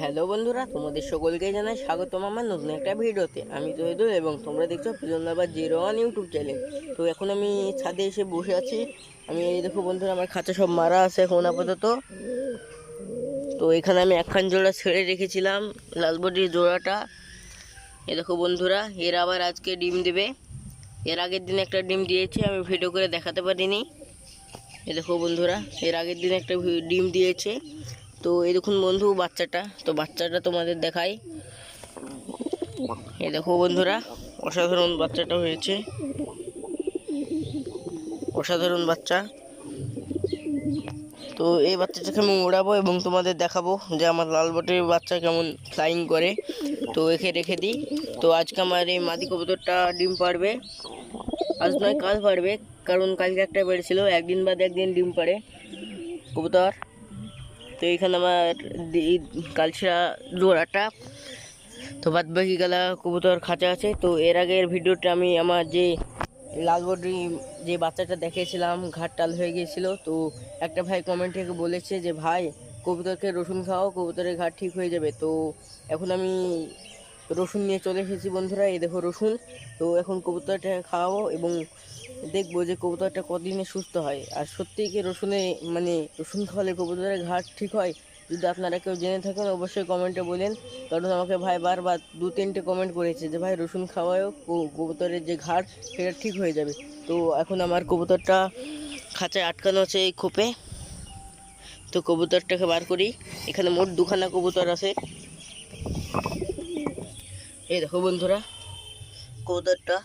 Hello বন্ধুরা, তোমাদের সকলকে জানাই স্বাগতম আমার নতুন একটা ভিডিওতে। আমি তৈদুল এবং তোমরা দেখছ number zero one YouTube channel. তো এখন আমি ছাদে এসে বসে আছি। আমি এই দেখো বন্ধুরা, আমার খাঁচা সব মারা আছে এখন আপাতত। তো এখানে আমি একখান জোড়া ছেড়ে রেখেছিলাম লালবটির জোড়াটা। এ দেখো বন্ধুরা, এর আবার আজকে ডিম দেবে। এর আগের দিন একটা ডিম দিয়েছে, আমি ভিডিও করে দেখাতে পারিনি। এ দেখো বন্ধুরা, এর আগের দিন একটা ডিম দিয়েছে। তো এই দেখুন বন্ধু বাচ্চাটা, তো বাচ্চাটা তোমাদের দেখাই। এই দেখো বন্ধুরা, অসাধারণ বাচ্চাটা হয়েছে। অসাধারণ বাচ্চা। তো এই বাচ্চাটাকে আমি উড়াবো এবং তোমাদের দেখাবো যে আমার লাল বটের বাচ্চা কেমন ফ্লাইং করে। তো একে রেখে দিই। তো আজকে আমার এই মাদি কবুতরটা ডিম পারবে আজ নয়, কাল পারবে কারণ কালকে একটা বেড়েছিল, একদিন বাদে একদিন ডিম পারে কবুতর। তো এখানে আমার দি- কালচিরা জোড়াটা। তো বাদ বাকি গেলা কবুতর খাঁচা আছে। তো এর আগের ভিডিওটা আমি আমার যে লাল বডি যে বাচ্চাটা দেখেছিলাম ঘাট টাল হয়ে গিয়েছিল। তো একটা ভাই কমেন্ট থেকে বলেছে যে, ভাই, কবুতরকে রসুন খাওয়াও, কবুতরের ঘাট ঠিক হয়ে যাবে। তো এখন আমি রসুন নিয়ে চলে এসেছি বন্ধুরা। এই দেখো রসুন। তো এখন কবুতরটা খাওয়াবো এবং দেখব যে কবুতরটা কতদিনে সুস্থ হয়। আর সত্যিই কি রসুনে মানে রসুন খাওয়ালে কবুতরের ঘাট ঠিক হয়? যদি আপনারা কেউ জেনে থাকেন, অবশ্যই কমেন্টে বলেন। কারণ আমাকে ভাই বারবার দু, তিনটে কমেন্ট করেছে যে, ভাই, রসুন খাওয়ায়ও কবুতরের যে ঘাট, সেটা ঠিক হয়ে যাবে। তো এখন আমার কবুতরটা খাঁচায় আটকানো আছে এই খোপে। তো কবুতরটাকে বার করি। এখানে মোট দুখানা কবুতর আছে। এই দেখো বন্ধুরা, কবুতরটা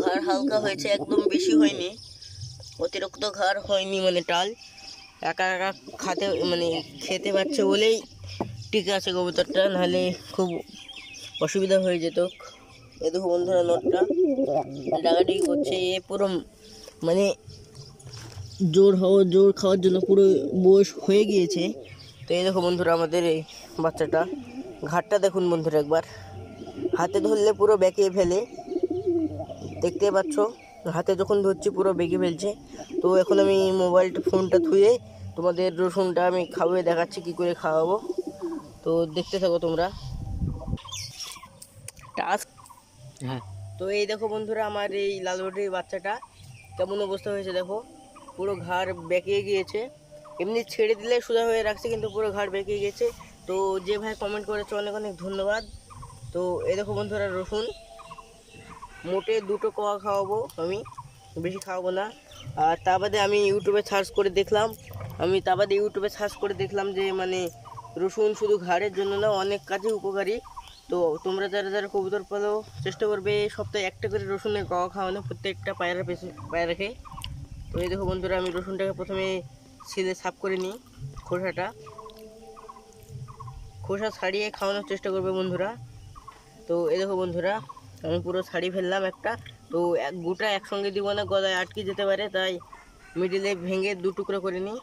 ঘাড় হালকা হয়েছে, একদম বেশি হয়নি। অতিরিক্ত ঘাড় হয়নি মানে টাল। একা একা খাতে মানে খেতে পারছে বলেই ঠিক আছে কবুতরটা, নাহলে খুব অসুবিধা হয়ে যেত। এ দেখো বন্ধুরা নটটা, ডাকাডাকি করছে, এ পুরো মানে জোর হওয়া, জোর খাওয়ার জন্য পুরো বয়স হয়ে গিয়েছে। তো এই দেখো বন্ধুরা আমাদের এই বাচ্চাটা, ঘাটটা দেখুন বন্ধুরা একবার। হাতে ধরলে পুরো বেঁকিয়ে ফেলে। দেখতে পাচ্ছ হাতে যখন ধরছি পুরো বেঁকে ফেলছে। তো এখন আমি মোবাইলটা ফোনটা ধুয়ে তোমাদের রসুনটা আমি খাওয়িয়ে দেখাচ্ছি কি করে খাওয়াবো। তো দেখতে থাকো তোমরা। টাস্ক হ্যাঁ। তো এই দেখো বন্ধুরা আমার এই লালবটির বাচ্চাটা কেমন অবস্থা হয়েছে দেখো। পুরো ঘাড় বেঁকিয়ে গিয়েছে। এমনি ছেড়ে দিলে সোজা হয়ে রাখছে কিন্তু পুরো ঘাড় বেঁকিয়ে গেছে তো যে ভাই কমেন্ট করেছে অনেক অনেক ধন্যবাদ। তো এই দেখো বন্ধুরা রসুন। মোটে দুটো কোয়া খাওয়াবো আমি, বেশি খাওয়াবো না। আর তা বাদে আমি ইউটিউবে সার্চ করে দেখলাম। আমি তা বাদে ইউটিউবে সার্চ করে দেখলাম যে মানে রসুন শুধু ঘাড়ের জন্য না, অনেক কাজে উপকারী। তো তোমরা যারা যারা কবুতর পালো, চেষ্টা করবে সপ্তাহে একটা করে রসুনের গাওয়া খাওয়ানো প্রত্যেকটা পায়রা পেছনে পায়ে রেখে তো এই দেখো বন্ধুরা, আমি রসুনটাকে প্রথমে ছিলে সাফ করে নিই খোসাটা। খোসা ছাড়িয়ে খাওয়ানোর চেষ্টা করবে বন্ধুরা। তো এই দেখো বন্ধুরা আমি পুরো শাড়ি ফেললাম একটা। তো এক গোটা একসঙ্গে দিব না, গলায় আটকে যেতে পারে, তাই মিডিলে ভেঙে দু টুকরো করে নিই।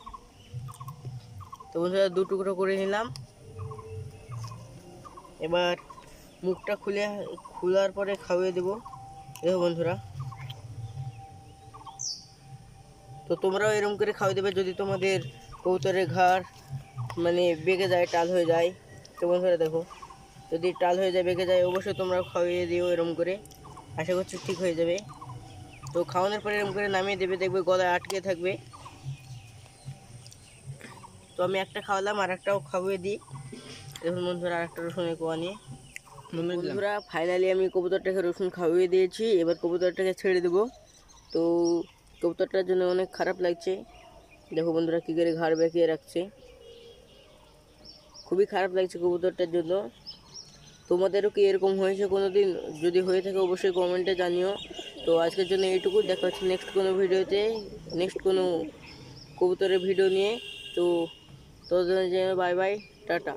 তো বন্ধুরা, দু টুকরো করে নিলাম। এবার মুখটা খুলে, খোলার পরে খাওয়িয়ে দেবো। দেখো বন্ধুরা। তো তোমরাও এরকম করে খাওয়াই দেবে, যদি তোমাদের কবুতরের ঘাড় মানে বেঁকে যায়, টাল হয়ে যায়। তো বন্ধুরা, দেখো। যদি টাল হয়ে যায় বেঁকে যায় অবশ্যই তোমরা খাওয়িয়ে দিও এরকম করে। আশা করছি ঠিক হয়ে যাবে। তো খাওয়ানোর পরে এরকম করে নামিয়ে দেবে দেখবে গলায় আটকে থাকবে। তো আমি একটা খাওয়ালাম আর একটাও খাওয়িয়ে দিই। দেখুন বন্ধুরা আর একটা রসুনের কোয়া নিয়ে। বন্ধুরা ফাইনালি আমি কবুতরটাকে রসুন খাওয়িয়ে দিয়েছি। এবার কবুতরটাকে ছেড়ে দেবো। তো কবুতরটার জন্য অনেক খারাপ লাগছে। দেখো বন্ধুরা কী করে ঘাড় বেঁকিয়ে রাখছে। খুবই খারাপ লাগছে কবুতরটার জন্য। তোমাদেরও কি এরকম হয়েছে কোনো দিন যদি হয়ে থাকে অবশ্যই কমেন্টে জানিও। তো আজকের জন্য এইটুকু দেখা হচ্ছে নেক্সট কোনো ভিডিওতে নেক্সট কোনো কবুতরের ভিডিও নিয়ে। তো তোদের বাই বাই টাটা।